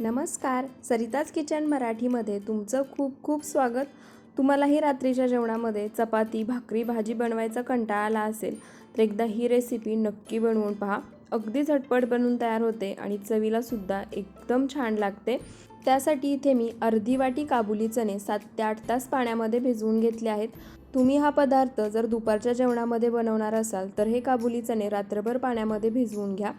नमस्कार. सरिताज किचन मराठीमध्ये तुमचं खूप खूप स्वागत. तुम्हालाही रात्रीच्या जेवणामध्ये चपाती भाकरी भाजी बनवायचा कंटाळा आला असेल तर एकदा ही रेसिपी नक्की बनवून पहा. अगदी झटपट बनवून तयार होते आणि चवीला सुद्धा एकदम छान लागते. त्यासाठी इथे मी अर्धी वाटी काबुली चणे सात ते आठ तास पाण्यामध्ये भिजवून घेतले आहेत. तुम्ही हा पदार्थ जर दुपारच्या जेवणामध्ये बनवणार असाल तर हे काबुली चणे रात्रभर पाण्यामध्ये भिजवून घ्या.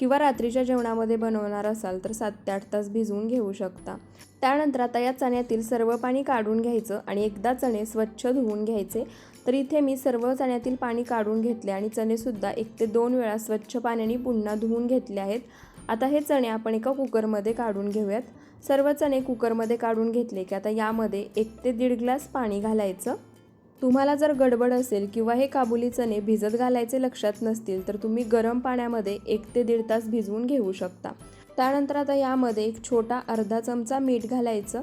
किंवा रात्रीच्या जेवणामध्ये बनवणार असाल तर सात ते आठ तास भिजवून घेऊ शकता. त्यानंतर आता या चण्यातील सर्व पाणी काढून घ्यायचं आणि एकदा चणे स्वच्छ धुवून घ्यायचे तर इथे मी सर्व चण्यातील पाणी काढून घेतले आणि चणेसुद्धा एक ते दोन वेळा स्वच्छ पाण्याने पुन्हा धुवून घेतले आहेत. आता हे चणे आपण एका कुकरमध्ये काढून घेऊयात. सर्व चणे कुकरमध्ये काढून घेतले की आता यामध्ये एक ते दीड ग्लास पाणी घालायचं. तुम्हाला जर गडबड असेल किंवा हे काबुली चणे भिजत घालायचे लक्षात नसतील तर तुम्ही गरम पाण्यामध्ये एक ते दीड तास भिजवून घेऊ शकता. त्यानंतर आता यामध्ये एक छोटा अर्धा चमचा मीठ घालायचं.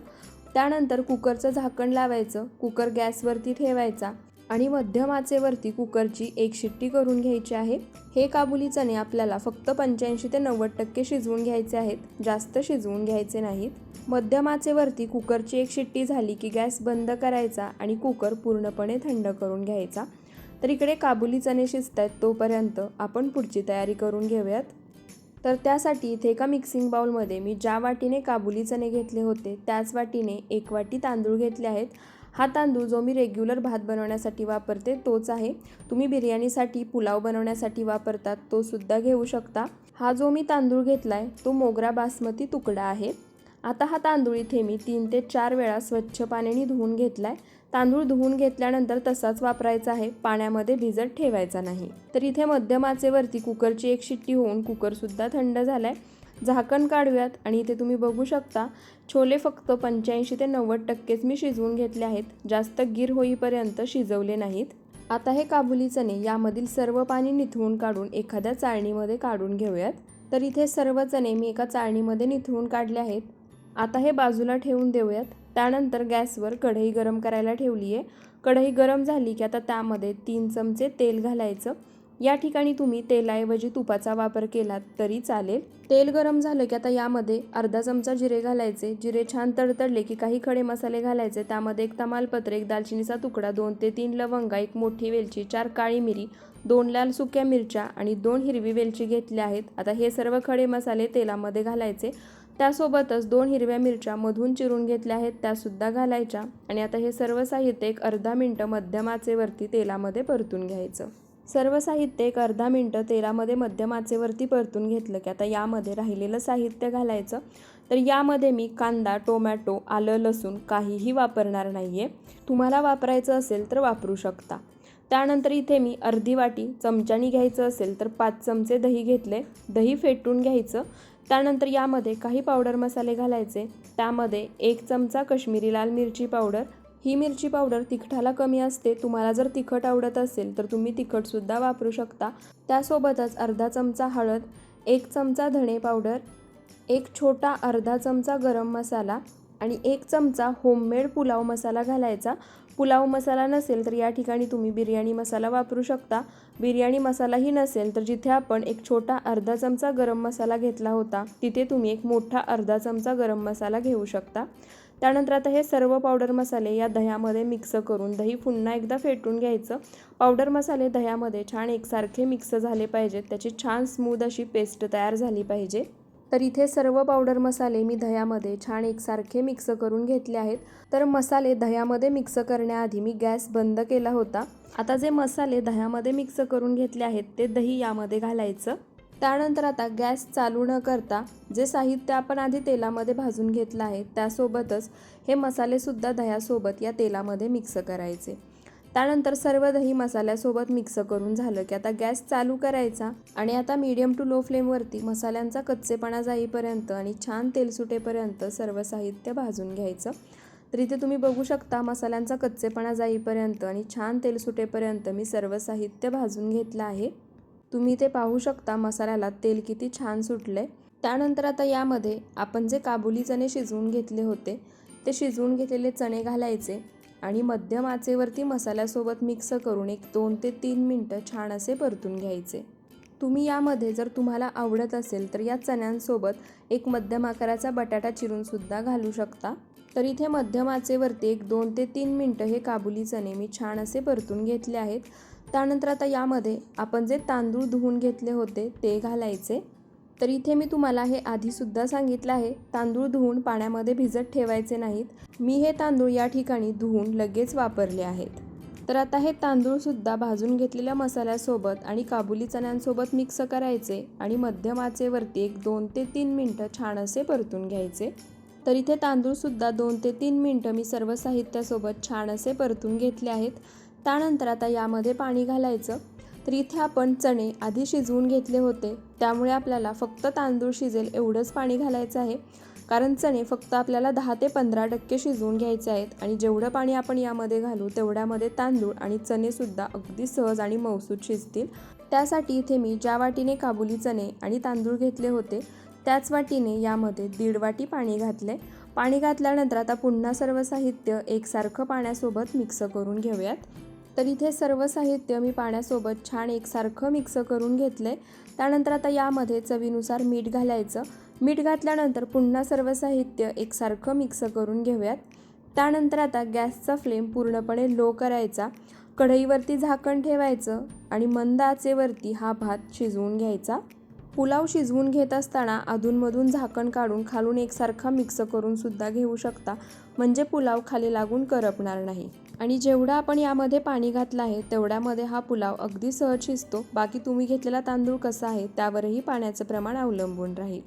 त्यानंतर कुकरचं झाकण लावायचं. कुकर गॅसवरती ठेवायचा. आणि मध्यम आचेवरती कुकरची एक शिट्टी करून घ्यायची आहे. हे काबुली चणे आपल्याला फक्त पंच्याऐंशी ते नव्वद टक्के शिजवून घ्यायचे आहेत. जास्त शिजवून घ्यायचे नाहीत. मध्यम आचेवरती कुकरची एक शिट्टी झाली की गॅस बंद करायचा आणि कुकर पूर्णपणे थंड करून घ्यायचा. तर इकडे काबुली चणे शिजत आहेत तोपर्यंत आपण पुढची तयारी करून घेऊयात. तर त्यासाठी इथे एका मिक्सिंग बाउलमध्ये मी ज्या वाटीने काबुली चणे घेतले होते त्याच वाटीने एक वाटी तांदूळ घेतले आहेत. हा तांदूळ जो मी रेग्युलर भात बनवण्यासाठी वापरते तोच आहे. तुम्ही बिर्याणीसाठी पुलाव बनवण्यासाठी वापरतात तो सुद्धा घेऊ शकता. हा जो मी तांदूळ घेतला आहे तो मोगरा बासमती तुकडा आहे. आता हा तांदूळ इथे मी तीन ते चार वेळा स्वच्छ पाण्याने धुवून घेतला आहे तांदूळ धुवून घेतल्यानंतर तसाच वापरायचा आहे. पाण्यामध्ये भिजत ठेवायचा नाही. तर इथे मध्यम आचेवरती कुकरची एक शिट्टी होऊन कुकरसुद्धा थंड झाला आहे झाकण काढूयात आणि इथे तुम्ही बघू शकता छोले फक्त पंच्याऐंशी ते नव्वद टक्केच मी शिजवून घेतले आहेत. जास्त गिर होईपर्यंत शिजवले नाहीत. आता हे काबुली चणे यामधील सर्व पाणी निथळून काढून एखाद्या चाळणीमध्ये काढून घेऊयात. तर इथे सर्व चणे मी एका चाळणीमध्ये निथळून काढले आहेत. आता हे बाजूला ठेवून देऊयात. त्यानंतर गॅसवर कढई गरम करायला ठेवली आहे कढई गरम झाली की आता त्यामध्ये तीन चमचे तेल घालायचं. या ठिकाणी तुम्ही तेलाऐवजी तुपाचा वापर केलात तरी चालेल. तेल गरम झालं की आता यामध्ये अर्धा चमचा जिरे घालायचे. जिरे छान तडतडले की काही खडे मसाले घालायचे. त्यामध्ये एक तमालपत्र एक दालचिनीचा तुकडा दोन ते तीन लवंगा एक मोठी वेलची चार काळी मिरी दोन लाल सुक्या मिरच्या आणि दोन हिरवी वेलची घेतल्या आहेत. आता हे सर्व खडे मसाले तेलामध्ये घालायचे. त्यासोबतच दोन हिरव्या मिरच्या मधून चिरून घेतल्या आहेत. त्यासुद्धा घालायच्या आणि आता हे सर्व साहित्य एक अर्धा मिनटं मध्यम आचेवरती तेलामध्ये परतून घ्यायचं. सर्व साहित्य एक अर्धा मिनटं तेलामध्ये मध्यम आचेवरती परतून घेतलं की आता यामध्ये राहिलेलं साहित्य घालायचं. तर यामध्ये मी कांदा टोमॅटो आलं लसूण काहीही वापरणार नाही आहे तुम्हाला वापरायचं असेल तर वापरू शकता. त्यानंतर इथे मी अर्धी वाटी चमच्यानी घ्यायचं असेल तर पाच चमचे दही घेतले. दही फेटून घ्यायचं. त्यानंतर यामध्ये काही पावडर मसाले घालायचे. त्यामध्ये एक चमचा कश्मीरी लाल मिरची पावडर ही मिरची पावडर तिखटाला कमी असते तुम्हाला जर तिखट आवडत असेल तर तुम्ही तिखटसुद्धा वापरू शकता. त्यासोबतच अर्धा चमचा हळद एक चमचा धणे पावडर एक छोटा अर्धा चमचा गरम मसाला आणि एक चमचा होममेड पुलाव मसाला घालायचा. पुलाव मसाला नसेल तर या ठिकाणी तुम्ही बिर्याणी मसाला वापरू शकता. बिर्याणी मसालाही नसेल तर जिथे आपण एक छोटा अर्धा चमचा गरम मसाला घेतला होता तिथे तुम्ही एक मोठा अर्धा चमचा गरम मसाला घेऊ शकता. त्यानंतर आता हे सर्व पावडर मसाले या दह्यामध्ये मिक्स करून दही पुन्हा एकदा फेटून घ्यायचं. पावडर मसाले दह्यामध्ये छान एकसारखे मिक्स झाले पाहिजेत. त्याची छान स्मूद अशी पेस्ट तयार झाली पाहिजे. तर इथे सर्व पावडर मसाले मी दह्यामध्ये छान एकसारखे मिक्स करून घेतले आहेत. तर मसाले दह्यामध्ये मिक्स करण्याआधी मी गॅस बंद केला होता. आता जे मसाले दह्यामध्ये मिक्स करून घेतले आहेत ते दही यामध्ये घालायचं. त्यानंतर आता गॅस चालू न करता जे साहित्य आपण आधी तेलामध्ये भाजून घेतलं आहे त्यासोबतच हे मसालेसुद्धा दह्यासोबत या तेलामध्ये मिक्स करायचे. त्यानंतर सर्व दही मसाल्यासोबत मिक्स करून झालं की आता गॅस चालू करायचा आणि आता मीडियम टू लो फ्लेमवरती मसाल्यांचा कच्चेपणा जाईपर्यंत आणि छान तेल सुटेपर्यंत सर्व साहित्य भाजून घ्यायचं. तर इथे तुम्ही बघू शकता मसाल्यांचा कच्चेपणा जाईपर्यंत आणि छान तेल सुटेपर्यंत मी सर्व साहित्य भाजून घेतलं आहे. तुम्ही ते पाहू शकता मसाल्याला तेल किती छान सुटले त्यानंतर आता यामध्ये आपण जे काबुली चणे शिजवून घेतले होते ते शिजवून घेतलेले चणे घालायचे आणि मध्यम आचेवरती मसाल्यासोबत मिक्स करून एक दोन ते तीन मिनटं छान असे परतून घ्यायचे. तुम्ही यामध्ये जर तुम्हाला आवडत असेल तर या चण्यांसोबत एक मध्यम आकाराचा बटाटा चिरूनसुद्धा घालू शकता. तर इथे मध्यम आचेवरती एक दोन ते तीन मिनटं हे काबुली चणे मी छान असे परतून घेतले आहेत. त्यानंतर आता यामध्ये आपण जे तांदूळ धुवून घेतले होते ते घालायचे. तर इथे मी तुम्हाला हे आधीसुद्धा सांगितलं आहे तांदूळ धुवून पाण्यामध्ये भिजत ठेवायचे नाहीत. मी हे तांदूळ या ठिकाणी धुवून लगेच वापरले आहेत. तर आता हे तांदूळसुद्धा भाजून घेतलेल्या मसाल्यासोबत आणि काबुली चण्यांसोबत मिक्स करायचे आणि मध्यम आचेवरती एक दोन ते तीन मिनटं छान असे परतून घ्यायचे. तर इथे तांदूळसुद्धा दोन ते तीन मिनटं मी सर्व साहित्यासोबत छान असे परतून घेतले आहेत. त्यानंतर आता यामध्ये पाणी घालायचं. तर इथे आपण चणे आधी शिजवून घेतले होते. त्यामुळे आपल्याला फक्त तांदूळ शिजेल एवढंच पाणी घालायचं आहे. कारण चणे फक्त आपल्याला दहा ते पंधरा टक्के शिजवून घ्यायचे आहेत. आणि जेवढं पाणी आपण यामध्ये घालू तेवढ्यामध्ये तांदूळ आणि चणेसुद्धा अगदी सहज आणि मौसूद शिजतील. त्यासाठी इथे मी ज्या वाटीने काबुली चणे आणि तांदूळ घेतले होते त्याच वाटीने यामध्ये दीड वाटी पाणी घातले. पाणी घातल्यानंतर आता पुन्हा सर्व साहित्य एकसारखं पाण्यासोबत मिक्स करून घेऊयात. तर इथे सर्व साहित्य मी पाण्यासोबत छान एकसारखं मिक्स करून घेतले त्यानंतर आता यामध्ये चवीनुसार मीठ घालायचं. मीठ घातल्यानंतर पुन्हा सर्व साहित्य एकसारखं मिक्स करून घेऊयात. त्यानंतर आता गॅसचा फ्लेम पूर्णपणे लो करायचा. कढईवरती झाकण ठेवायचं आणि मंद आचेवरती हा भात शिजवून घ्यायचा. पुलाव शिजवून घेत असताना अधूनमधून झाकण काढून खालून एकसारखा मिक्स करून सुद्धा घेऊ शकता. म्हणजे पुलाव खाली लागून करपणार नाही. आणि जेवढं आपण यामध्ये पाणी घातलं आहे तेवढ्यामध्ये हा पुलाव अगदी सहज शिजतो. बाकी तुम्ही घेतलेला तांदूळ कसा आहे त्यावरही पाण्याचं प्रमाण अवलंबून राहील.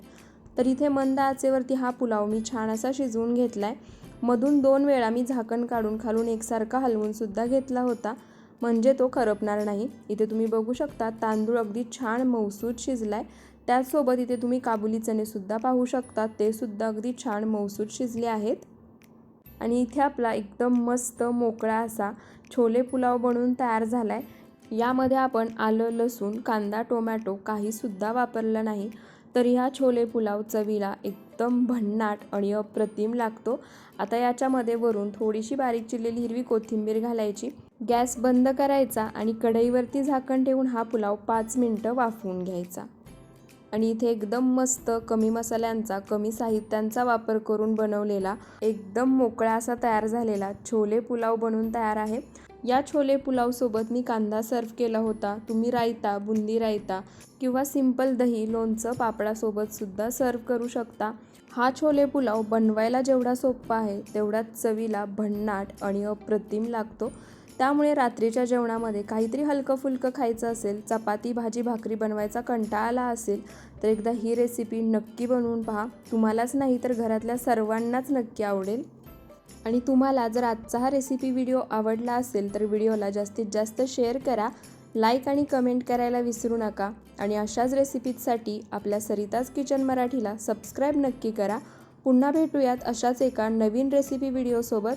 तर इथे मंद आचेवरती हा पुलाव मी छान असा शिजवून घेतला आहे मधून दोन वेळा मी झाकण काढून खालून एकसारखा हलवूनसुद्धा घेतला होता. म्हणजे तो करपणार नाही. इथे तुम्ही बघू शकता तांदूळ अगदी छान मौसूद शिजला आहे त्याचसोबत इथे तुम्ही काबुली चणेसुद्धा पाहू शकता. ते सुद्धा अगदी छान मौसूद शिजले आहेत. आणि इथे आपला एकदम मस्त मोकळा असा छोले पुलाव बनवून तयार झाला आहे यामध्ये आपण आलं लसूण कांदा टोमॅटो काहीसुद्धा वापरलं नाही. तर ह्या छोले पुलाव चवीला एकदम भन्नाट आणि अप्रतिम लागतो. आता याच्यामध्ये वरून थोडीशी बारीक चिरलेली हिरवी कोथिंबीर घालायची. गॅस बंद करायचा आणि कढईवरती झाकण ठेवून हा पुलाव पाच मिनटं वाफवून घ्यायचा. आणि इथे एकदम मस्त कमी मसाल्यांचा कमी साहित्यांचा वापर करून बनवलेला एकदम मोकळा असा तयार झालेला छोले पुलाव बनवून तयार आहे. या छोले पुलावसोबत मी कांदा सर्व केला होता. तुम्ही रायता बुंदी रायता किंवा सिंपल दही लोणचं पापडासोबत सुद्धा सर्व करू शकता. हा छोले पुलाव बनवायला जेवढा सोपा आहे तेवढाच चवीला भन्नाट आणि अप्रतिम लागतो. त्यामुळे रात्रीच्या जेवणामध्ये काहीतरी हलकं फुलकं खायचं असेल चपाती भाजी भाकरी बनवायचा कंटाळा आला असेल तर एकदा ही रेसिपी नक्की बनवून पहा. तुम्हालाच नाही तर घरातल्या सर्वांनाच नक्की आवडेल. आणि तुम्हाला जर आजचा हा रेसिपी व्हिडिओ आवडला असेल तर व्हिडिओला जास्तीत जास्त शेअर करा. लाईक आणि कमेंट करायला विसरू नका. आणि अशाच रेसिपीजसाठी आपल्या सरिताज किचन मराठीला सबस्क्राईब नक्की करा. पुन्हा भेटूयात अशाच एका नवीन रेसिपी व्हिडिओसोबत.